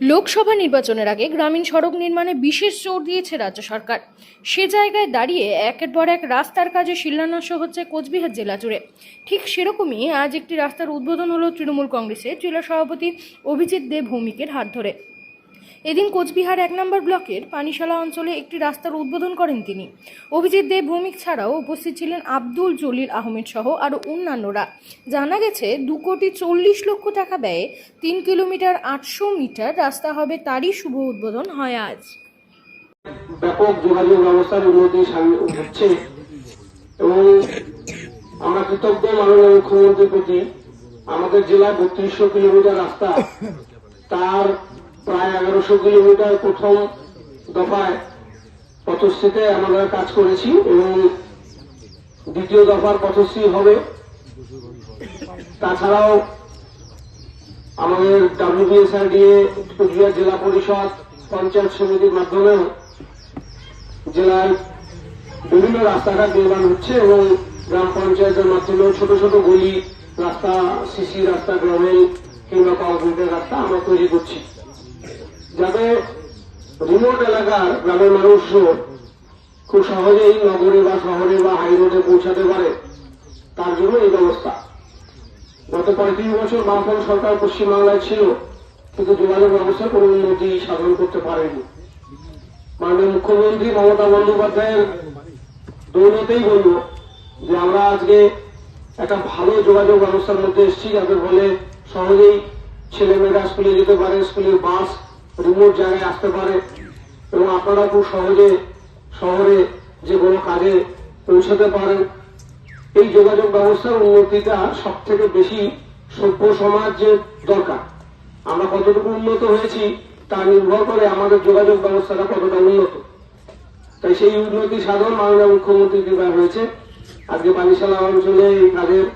লোকসভা নির্বাচনের আগে গ্রামীণ সড়ক নির্মাণে বিশেষ জোর দিয়েছে রাজ্য সরকার। সে জায়গায় দাঁড়িয়ে একের পর এক রাস্তার কাজে শিলান্যাস হচ্ছে কোচবিহার জেলা জুড়ে। ঠিক সেরকমই আজ একটি রাস্তার উদ্বোধন হলো তৃণমূল কংগ্রেসের জেলা সভাপতি অভিজিৎ দেব ভৌমিকের হাত ধরে। এদিন কোচবিহার এক নম্বর ব্লকের পানিশালা অঞ্চলে একটি রাস্তার উদ্বোধন করেন তিনি। অভিজিৎ দেব ভৌমিক ছাড়াও উপস্থিত ছিলেন আব্দুল জলিল আহমেদ সহ আরও অন্যান্যরা। জানা গেছে, দু কোটি চল্লিশ লক্ষ টাকা ব্যয়ে তিন কিলোমিটার আটশো মিটার রাস্তা হবে তারই শুভ উদ্বোধন হয় আজ। ব্যাপক যোগাযোগ ব্যবস্থার উন্নতি হচ্ছে এবং আমরা কৃতজ্ঞ মাননীয় মুখ্যমন্ত্রীর প্রতি আমাদের জেলায় বত্রিশশো কিলোমিটার রাস্তা তার প্রায় এগারোশো কিলোমিটার প্রথম দফায় পথশ্রীতে আমরা কাজ করেছি এবং দ্বিতীয় দফার পথশ্রী হবে। তাছাড়াও আমাদের ডাব্লিউবিএসআরডিএ কুচবিহার জেলা পরিষদ, পঞ্চায়েত সমিতির মাধ্যমেও জেলার বিভিন্ন রাস্তাঘাট নির্মাণ হচ্ছে এবং গ্রাম পঞ্চায়েতের মাধ্যমেও ছোট ছোট গলি, রাস্তা, সিসি রাস্তা গ্রামেল কিংবা কংক্রিটের রাস্তা আমরা তৈরি করছি। যাতে রিমোট এলাকার গ্রামের মানুষও খুব সহজেই নগরে বা শহরে বা হাই রোডে পৌঁছাতে পারে, তার জন্য এই ব্যবস্থা। গত পঁয়ত্রিশ বছর বামফ্রন্ট সরকার পশ্চিমবাংলায় ছিল, কিন্তু যোগাযোগ ব্যবস্থার কোনো উন্নতি সাধন করতে পারেনি। মাননীয় মুখ্যমন্ত্রী মমতা বন্দ্যোপাধ্যায়ের দৌলতেই বলব যে, আমরা আজকে একটা ভালো যোগাযোগ ব্যবস্থার মধ্যে এসেছি, যাদের ফলে সহজেই ছেলেমেয়েরা স্কুলে যেতে পারে, স্কুলের বাস রিমোট জায়গায় আসতে পারে এবং আপনারা খুব সহজে শহরে যে কোনো কাজে পৌঁছাতে পারেন। এই যোগাযোগ ব্যবস্থার উন্নতিটা সব থেকে বেশি সভ্য সমাজের দরকার। আমরা কতটুকু উন্নত হয়েছি তা নির্ভর করে আমাদের যোগাযোগ ব্যবস্থাটা কতটা উন্নত। তাই সেই উন্নতি সাধন মাননীয় মুখ্যমন্ত্রী কৃপায় হয়েছে। আজকে পানিশালা অঞ্চলে এই কাজের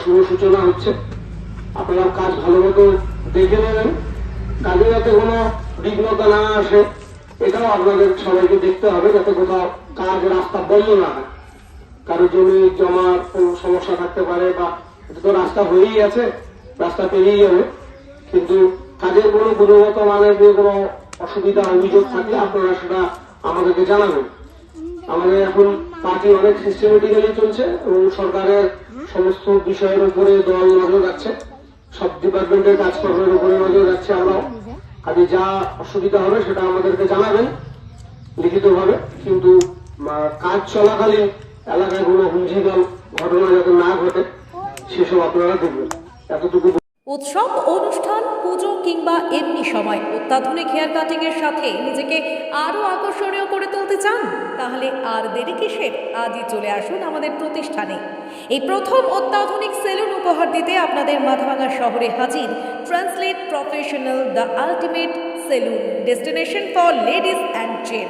শুভ সূচনা হচ্ছে। আপনারা কাজ ভালো মতো দেখে নেবেন। কাজে যাতে কোনো বিঘ্নতা না আসে, এটাও আপনাদের সবাইকে দেখতে হবে যাতে কোথাও কাজ রাস্তা বন্ধ না হয়। কারও জমি জমার কোনো সমস্যা থাকতে পারে বা এটা তো রাস্তা হয়েই আছে, রাস্তা পেরিয়ে যাবে। কিন্তু কাজের কোনো গুণগত মানের দিয়ে কোনো অসুবিধা, অভিযোগ থাকলে আপনারা সেটা আমাদেরকে জানাবেন। আমাদের এখন পার্টি অনেক সিস্টেমেটিক্যালি চলছে এবং সরকারের সমস্ত বিষয়ের উপরে দল নজর রাখছে। সব ডিপার্টমেন্টের কাজকর্মের উপরে নজর রাখছে আমরাও কাজে যা অসুবিধা হবে সেটা আমাদেরকে জানাবেন, লিখিতভাবে। কিন্তু কাজ চলাকালীন এলাকায় কোনো হুঞ্জিদল ঘটনা যাতে না ঘটে, সেসব আপনারা দেখবেন। এতটুকু উৎসব, অনুষ্ঠান, পুজো কিংবা এমনি সময় অত্যাধুনিক হেয়ার কাটিং এর সাথে নিজেকে আরও আকর্ষণীয় করে চান তাহলে আর দেরি কিসের? আজই চলে আসুন আমাদের প্রতিষ্ঠানে। এই প্রথম অত্যাধুনিক সেলুন উপহার দিতে আপনাদের মাথাভাঙা শহরে হাজির translate professional the ultimate salon destination for ladies and gents